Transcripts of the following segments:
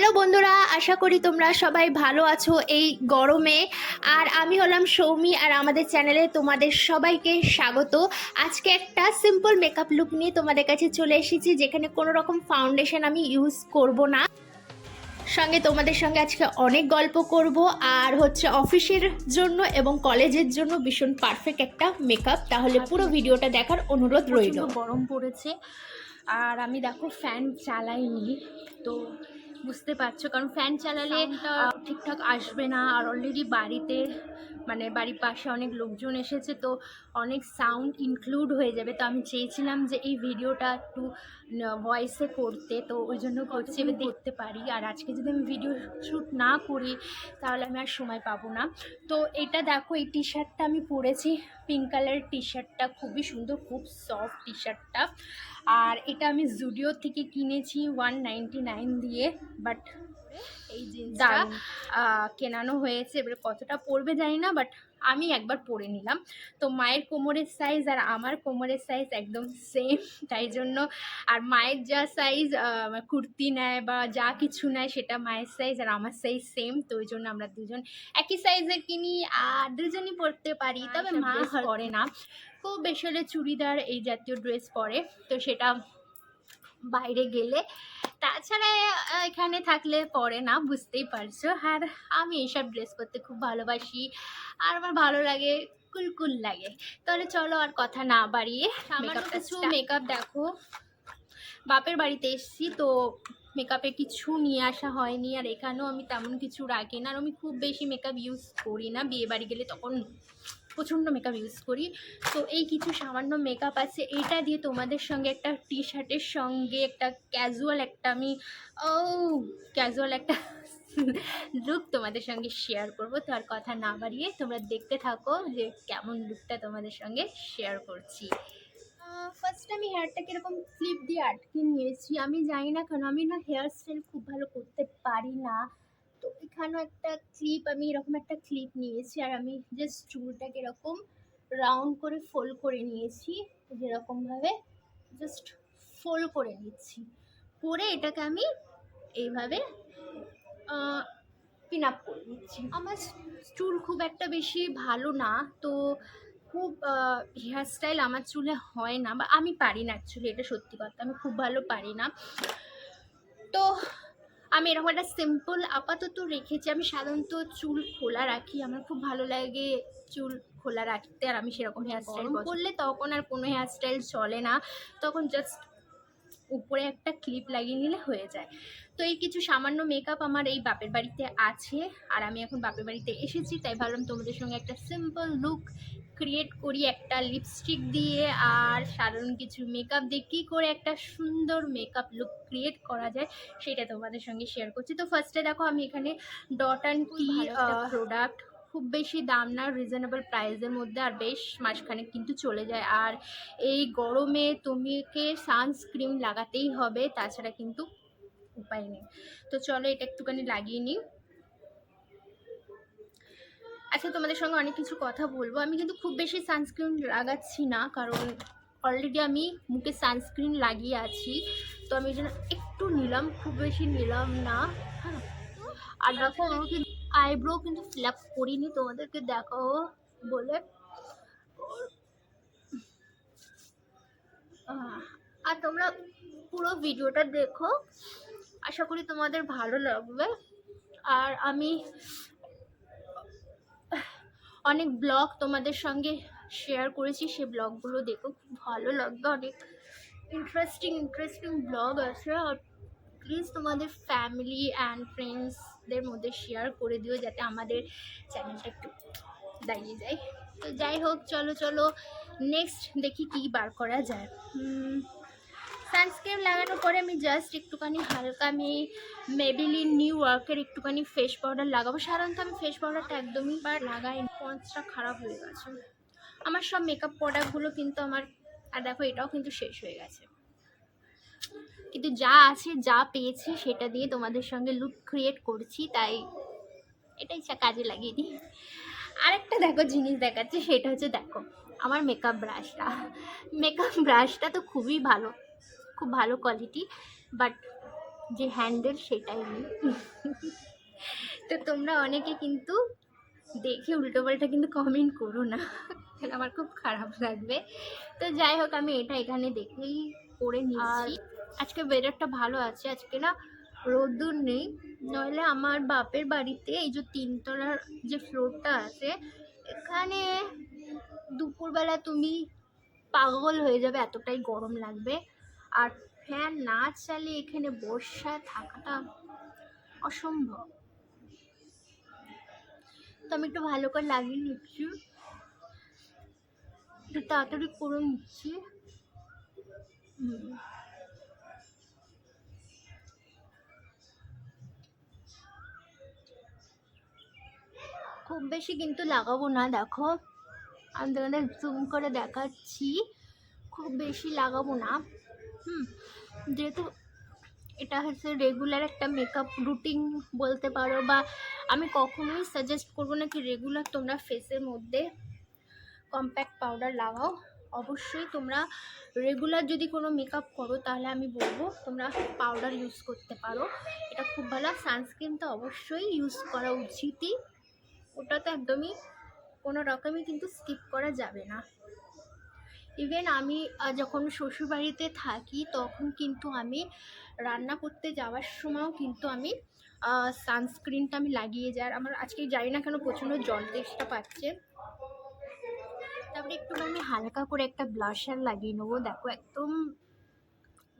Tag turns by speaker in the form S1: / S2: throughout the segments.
S1: Hello বন্ধুরা আশা করি তোমরা সবাই ভালো আছো এই গরমে। আর আমি হলাম সৌমি আর আমাদের চ্যানেলে তোমাদের সবাইকে স্বাগত। আজকে একটা সিম্পল মেকআপ লুক নিয়ে তোমাদের কাছে চলে এসেছি যেখানে কোনো রকম ফাউন্ডেশন আমি ইউজ করব না। সঙ্গে তোমাদের সঙ্গে আজকে অনেক গল্প করব আর হচ্ছে অফিসের জন্য এবং কলেজের জন্য ভীষণ পারফেক্ট একটা মেকআপ তাহলে পুরো ভিডিওটা দেখার অনুরোধ রইল।
S2: গরম পড়েছে আর আমি দেখো ফ্যান চালাইনি তো বুঝতে পারছ কারণ ফ্যান চালালে ঠিকঠাক আসবে না। আর অলরেডি বাড়িতে মানে বাড়ির পাশে অনেক লোকজন এসেছে তো অনেক সাউন্ড ইনক্লুড হয়ে যাবে। তো আমি চেয়েছিলাম যে এই ভিডিওটা একটু ভয়েসে করতে তো ওই জন্য করছি এবার দেখতে পারি। আর আজকে যদি আমি ভিডিও শ্যুট না করি তাহলে আমি আর সময় পাবো না। তো এটা দেখো এই টি শার্টটা আমি পরেছি। পিঙ্ক কালারের টি শার্টটা খুবই সুন্দর খুব সফট টি শার্টটা আর এটা আমি জুডিও থেকে কিনেছি ওয়ান নাইনটি নাইন দিয়ে। বাট এই জিন্সটা কেনানো হয়েছে এবার কতটা পড়বে জানি না বাট আমি একবার পরে নিলাম। তো মায়ের কোমরের সাইজ আর আমার কোমরের সাইজ একদম সেম তাই জন্য আর মায়ের যা সাইজ কুর্তি নেয় বা যা কিছু নেয় সেটা মায়ের সাইজ আর আমার সাইজ সেম তো ওই জন্য আমরা দুজন একই সাইজের কিনি আর দুজনই পরতে পারি। তবে মা পরে। না। খুব বেশি হলে চুড়িদার এই জাতীয় ড্রেস পরে তো সেটা বাইরে গেলে। তাছাড়া এখানে থাকলে পরে না বুঝতেই পারছ। আর আমি এইসব ড্রেস পরতে খুব ভালোবাসি। আর আমার ভালো লাগে কুলকুল লাগে। তাহলে চলো আর কথা না বাড়িয়ে মেকআপটা কিছু মেকআপ দেখো। বাপের বাড়িতে এসেছি তো মেকআপে কিছু নিয়ে আসা হয়নি। আর এখানেও আমি তেমন কিছু রাখি না। আর আমি খুব বেশি মেকআপ ইউজ করি না। বিয়ে বাড়ি গেলে তখন প্রচণ্ড মেকআপ ইউজ করি। তো এই কিছু সামান্য মেকআপ আছে, এটা দিয়ে তোমাদের সঙ্গে একটা টি শার্টের সঙ্গে একটা ক্যাজুয়াল একটা আমি, ও ক্যাজুয়াল একটা লুক তোমাদের সঙ্গে শেয়ার করব। তো আর কথা না বাড়িয়ে তোমরা দেখতে থাকো যে কেমন লুকটা তোমাদের সঙ্গে শেয়ার করছি। ফার্স্ট আমি হেয়ারটাকে এরকম ক্লিপ দিয়ে আটকে নিয়েছি। আমি জানি না কেন, আমি না হেয়ার স্টাইল খুব ভালো করতে পারি না। তো এখানেও একটা ক্লিপ আমি এরকম একটা ক্লিপ নিয়েছি আর আমি জাস্ট চুলটাকে এরকম রাউন্ড করে ফোল্ড করে নিয়েছি যেরকমভাবে জাস্ট ফোল্ড করে নিচ্ছি। করে এটাকে আমি এইভাবে পিন আপ করে নিচ্ছি। আমার চুল খুব একটা বেশি ভালো না, তো খুব হেয়ারস্টাইল আমার চুলে হয় না বা আমি পারি না অ্যাকচুয়ালি এটা সত্যি কথা, আমি খুব ভালো পারি না। তো আমি এরকম একটা সিম্পল আপাতত রেখেছি আমি সাধারণত চুল খোলা রাখি আমার খুব ভালো লাগে চুল খোলা রাখতে আর আমি সেরকম হেয়ারস্টাইল করলে তখন আর কোনো হেয়ারস্টাইল চলে না তখন জাস্ট উপরে একটা ক্লিপ লাগিয়ে নিলে হয়ে যায়। তো এই কিছু সামান্য মেকআপ আমার এই বাপের বাড়িতে আছে আর আমি এখন বাপের বাড়িতে এসেছি তাই ভাবলাম তোমাদের সঙ্গে একটা সিম্পল লুক ক্রিয়েট করি একটা লিপস্টিক দিয়ে আর সাধারণ কিছু মেকআপ দিয়ে। কী করে একটা সুন্দর মেকআপ লুক ক্রিয়েট করা যায় সেটা তোমাদের সঙ্গে শেয়ার করছি। তো ফার্স্টে দেখো আমি এখানে ডট অ্যান্ড কি প্রোডাক্ট খুব বেশি দাম না রিজনেবল প্রাইসের মধ্যে আর বেশ মাঝখানে কিন্তু চলে যায়। আর এই গরমে তুমিকে সানস্ক্রিন লাগাতেই হবে তাছাড়া কিন্তু উপায় নেই। তো চলো এটা একটুখানি লাগিয়ে নিই। আচ্ছা তোমাদের সঙ্গে অনেক কিছু কথা বলব। আমি কিন্তু খুব বেশি সানস্ক্রিন লাগাচ্ছি না, কারণ অলরেডি আমি মুখে সানস্ক্রিন লাগিয়ে আছি। তো আমি যেন একটু নিলাম, খুব বেশি নিলাম না। হ্যাঁ। আর দেখো, আমি কিন্তু আইব্রো কিন্তু ফিল আপ করিনি, তোমাদেরকে দেখাও বলে। আর তোমরা পুরো ভিডিওটা দেখো। আশা করি তোমাদের ভালো লাগবে। আর আমি অনেক ব্লগ তোমাদের সঙ্গে শেয়ার করেছি, সে ব্লগগুলো দেখো, খুব ভালো লাগবে অনেক ইন্টারেস্টিং ইন্টারেস্টিং ব্লগ আছে। আর প্লিজ তোমাদের ফ্যামিলি অ্যান্ড ফ্রেন্ডসদের মধ্যে শেয়ার করে দিও, যাতে আমাদের চ্যানেলটা একটু দাঁড়িয়ে যায়। তো যাই হোক, চলো চলো নেক্সট দেখি কি বার করা যায়। সানস্ক্রিন লাগানোর পরে আমি জাস্ট একটুখানি হালকা আমি মেবিলিন নিউ ওয়ার্কের একটুখানি ফেস পাউডার লাগাবো। সাধারণত আমি ফেস পাউডারটা একদমই বার লাগাই পঞ্চটা খারাপ হয়ে গেছে। আমার সব মেকআপ প্রোডাক্টগুলো কিন্তু আমার, আর দেখো এটাও কিন্তু শেষ হয়ে গেছে। কিন্তু যা আছে, যা পেয়েছি, সেটা দিয়ে তোমাদের সঙ্গে লুক ক্রিয়েট করছি, তাই এটাই চা কাজে লাগিয়ে দিই। আরেকটা দেখো জিনিস দেখাচ্ছে, সেটা হচ্ছে দেখো, আমার মেকআপ ব্রাশটা মেকআপ ব্রাশটা তো খুবই ভালো। খুব ভালো কোয়ালিটি বাট যে হ্যান্ডেল সেটাই নেই। তো তোমরা অনেকে কিন্তু দেখে উল্টোপাল্টা কিন্তু কমেন্ট করো না। তাহলে আমার খুব খারাপ লাগবে। তো যাই হোক আমি এটা এখানে দেখেই করে নিচ্ছি। আজকে ওয়েদারটা ভালো আছে আজকে না রোদ্দুর নেই। নইলে আমার বাপের বাড়িতে এই যে তিনতলার যে ফ্লোরটা আছে এখানে দুপুরবেলা তুমি পাগল হয়ে যাবে এতটাই গরম লাগবে। আর ফ্যান না চালিয়ে এখানে বর্ষায় থাকাটা অসম্ভব। তো আমি একটু ভালো করে লাগিয়ে নিচ্ছি। একটু তাড়াতাড়ি করে নিচ্ছি। খুব বেশি কিন্তু লাগাবো না, দেখো। আমি তোমাদের জুম করে দেখাচ্ছি। খুব বেশি লাগাবো না। হুম, যেহেতু এটা হচ্ছে রেগুলার একটা মেকআপ রুটিন বলতে পারো বা আমি কখনোই সাজেস্ট করব না কি রেগুলার তোমরা ফেসের মধ্যে কম্প্যাক্ট পাউডার লাগাও। অবশ্যই তোমরা রেগুলার যদি কোনো মেকআপ করো তাহলে আমি বলব তোমরা পাউডার ইউজ করতে পারো। এটা খুব ভালো। সানস্ক্রিন তো অবশ্যই ইউজ করা উচিতই। ওটা তো একদমই কোনো রকমই কিন্তু স্কিপ করা যাবে না। ইভেন আমি যখন শ্বশুরবাড়িতে থাকি, তখন কিন্তু আমি রান্না করতে যাওয়ার সময়ও কিন্তু আমি সানস্ক্রিনটা আমি লাগিয়ে যাই। আমার আজকে জানি না কেন প্রচণ্ড তেষ্টা পাচ্ছে। তারপরে একটু আমি হালকা করে একটা ব্লাশার লাগিয়ে নেব। দেখো, একদম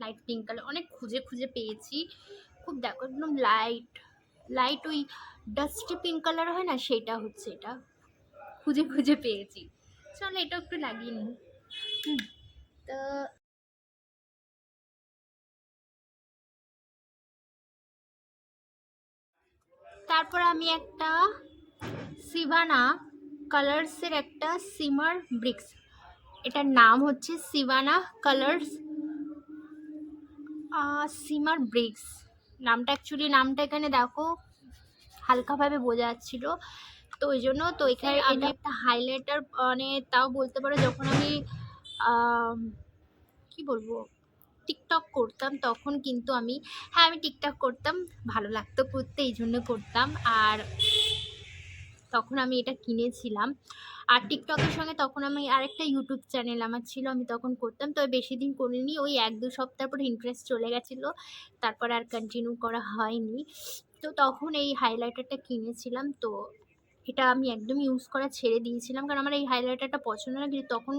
S2: লাইট পিঙ্ক কালার অনেক খুঁজে খুঁজে পেয়েছি। খুব দেখো, একদম লাইট লাইট ওই ডাস্টি পিঙ্ক কালার হয় না? সেটা হচ্ছে এটা। খুঁজে খুঁজে পেয়েছি। চলো এটা একটু লাগিয়ে নিই। তো তারপর আমি একটা সিভানা কালার্সের একটা সিমার ব্রিক্স এটার নাম হচ্ছে সিভানা কালার্স সিমার ব্রিক্স নামটা অ্যাকচুয়ালি নামটা এখানে দেখো হালকাভাবে বোঝা যাচ্ছিল। তো ওই জন্য তো এখানে আমি একটা হাইলাইটার মানে তাও বলতে পারো যখন আমি আম, কি বলব? টিকটক করতাম তখন কিন্তু আমি হ্যাঁ আমি টিকটক করতাম, ভালো লাগতো করতে, এই জন্য করতাম। আর তখন আমি এটা কিনেছিলাম। আর টিকটকের সঙ্গে তখন আমি আরেকটা ইউটিউব চ্যানেল আমার ছিল, আমি তখন করতাম। তবে বেশি দিন করিনি, ওই এক দু সপ্তাহ পর ইন্টারেস্ট চলে গেছিল। তারপর আর কন্টিনিউ করা হয়নি। তো তখন এই হাইলাইটারটা কিনেছিলাম। তো এটা আমি একদম ইউজ করা ছেড়ে দিয়েছিলাম। কারণ আমার এই হাইলাইটারটা পছন্দ না, কিন্তু তখন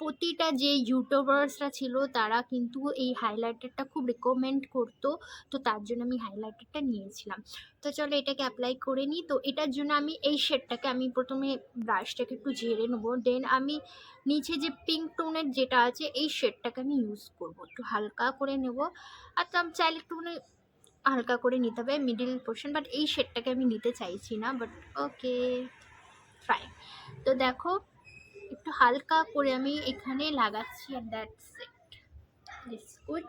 S2: প্রতিটা যে ইউটিউবার্সরা ছিল, তারা কিন্তু এই হাইলাইটারটা খুব রেকমেন্ড করতো। তো তার জন্য আমি হাইলাইটারটা নিয়েছিলাম। তো চলো এটাকে অ্যাপ্লাই করে নিই। তো এটার জন্য আমি এই শেডটাকে আমি প্রথমে ব্রাশটাকে একটু ঝেড়ে নেব। দেন আমি নিচে যে পিঙ্ক টোনের যেটা আছে, এই শেডটাকে আমি ইউজ করব। একটু হালকা করে নেব। আর চাইলে একটুখানি হালকা করে নিতে হবে মিডিল পোর্শন বাট এই শেডটাকে আমি নিতে চাইছি না বাট ওকে ফ্রাই তো দেখো, একটু হালকা করে আমি এখানে লাগাচ্ছি আর দ্যাটস ইট দিস গুড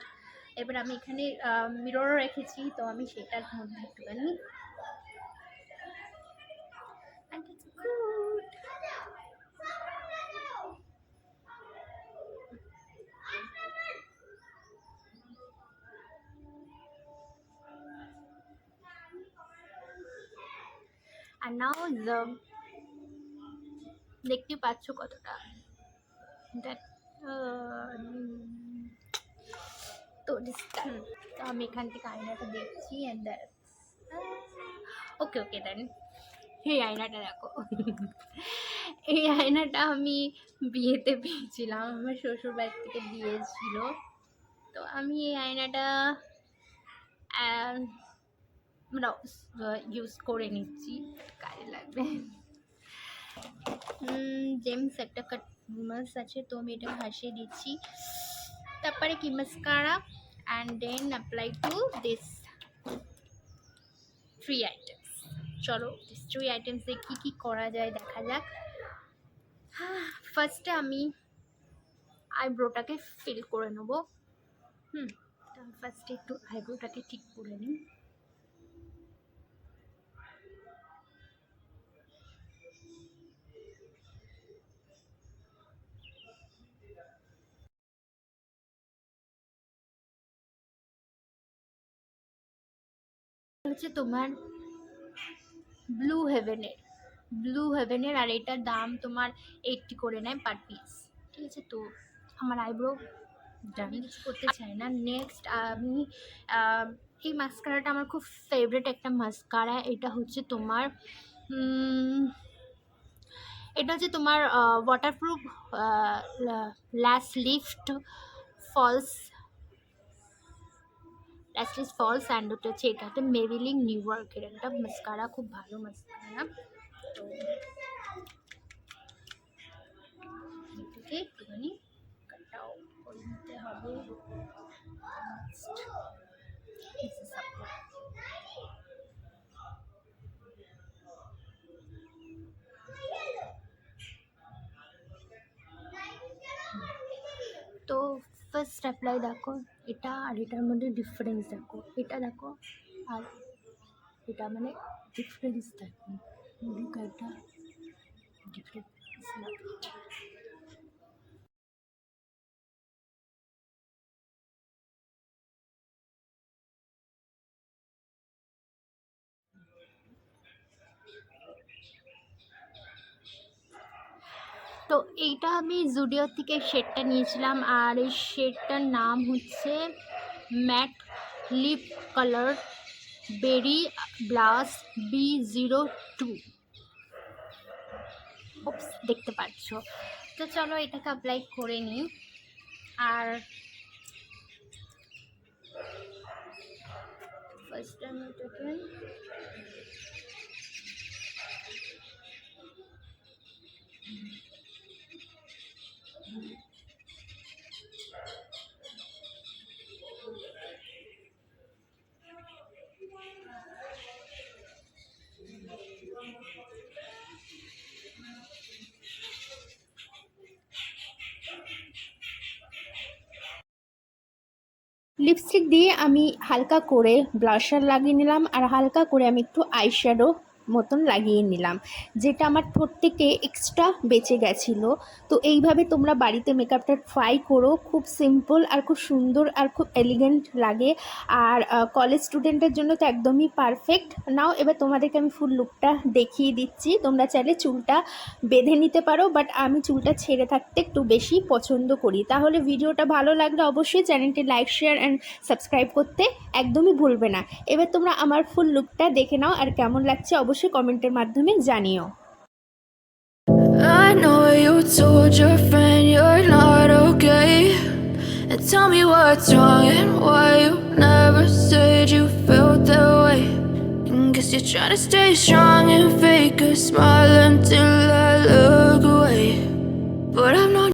S2: এবার আমি এখানে মিরর রেখেছি, তো আমি সেটার মধ্যে একটুখানি And now the দেখতে পাচ্ছ কতটা। Uh, তো তো আমি এখান থেকে আয়নাটা দেখছি অ্যান্ড ওকে ওকে দেন এই আয়নাটা দেখো। এই আয়নাটা আমি বিয়েতে পেয়েছিলাম। আমার শ্বশুর বাড়ি থেকে দিয়েছিল তো আমি এই আয়নাটা ইউজ করে নিচ্ছি, কাজে লাগবে। জেমস একটা কাটমাস আছে, তো আমি এটা হাসিয়ে দিচ্ছি। তারপরে কি? Mascara and then apply to this three items চলো দিস থ্রি আইটেমসে কী কী করা যায় দেখা যাক। ফার্স্টে আমি আইব্রোটাকে ফিল করে নেব। হুম ফার্স্টে একটু আইব্রোটাকে ঠিক করে নিই। হচ্ছে তোমার ব্লু হেভেনের ব্লু হেভেনের আর এটার দাম তোমার এইটটি করে নেয় পার পিস ঠিক আছে? তো আমার আইব্রো আমি কিছু করতে চাই না। নেক্সট আমি এই মাস্কারাটা আমার খুব ফেভারিট একটা মাস্কারা এটা হচ্ছে তোমার এটা হচ্ছে তোমার waterproof lash lift falls lashless falls and ওটা হচ্ছে এটা হচ্ছে মেরিলিং নিউ ইয়র্কের একটা মাস্কারা খুব ভালো মাস্কারা তো এটাকে একটুখানি কাটাও করে নিতে হবে ফার্স্ট অ্যাপ্লাই দেখো, এটা আর এটার মধ্যে ডিফারেন্স দেখো। এটা দেখো আর এটা মানে ডিফারেন্স দেখো। এটা। এইটা আমি জুডিও থেকে শেডটা নিয়েছিলাম আর এই শেডটার নাম হচ্ছে matte lip colour berry blush B zero two. দেখতে পাচ্ছ। তো চলো এটাকে অ্যাপ্লাই করে নিই। আর ফার্স্ট আমি এটাকে
S1: লিপস্টিক দিয়ে আমি হালকা করে ব্লাশার লাগিয়ে নিলাম আর হালকা করে আমি একটু আইশ্যাডো মতন লাগিয়ে নিলাম। যেটা আমার ঠোঁট থেকে এক্সট্রা বেঁচে গেছিল। তো এইভাবে তোমরা বাড়িতে মেকআপটা ট্রাই করো। খুব সিম্পল আর খুব সুন্দর আর খুব এলিগেন্ট লাগে। আর কলেজ স্টুডেন্টের জন্য তো একদমই পারফেক্ট নাও, এবার তোমাদেরকে আমি ফুল লুকটা দেখিয়ে দিচ্ছি। তোমরা চাইলে চুলটা বেঁধে নিতে পারো বাট আমি চুলটা ছেড়ে থাকতে একটু বেশি পছন্দ করি। তাহলে ভিডিওটা ভালো লাগলে অবশ্যই চ্যানেলটি লাইক শেয়ার অ্যান্ড সাবস্ক্রাইব করতে একদমই ভুলবে না। এবার তোমরা আমার ফুল লুকটা দেখে নাও আর কেমন লাগছে অবশ্যই অবশ্যই কমেন্টের মাধ্যমে জানিও
S3: I know you told your friend you're not okay And tell me what's wrong and why you never said you felt that way I guess you're trying to stay strong and fake a smile until I look away But I'm not.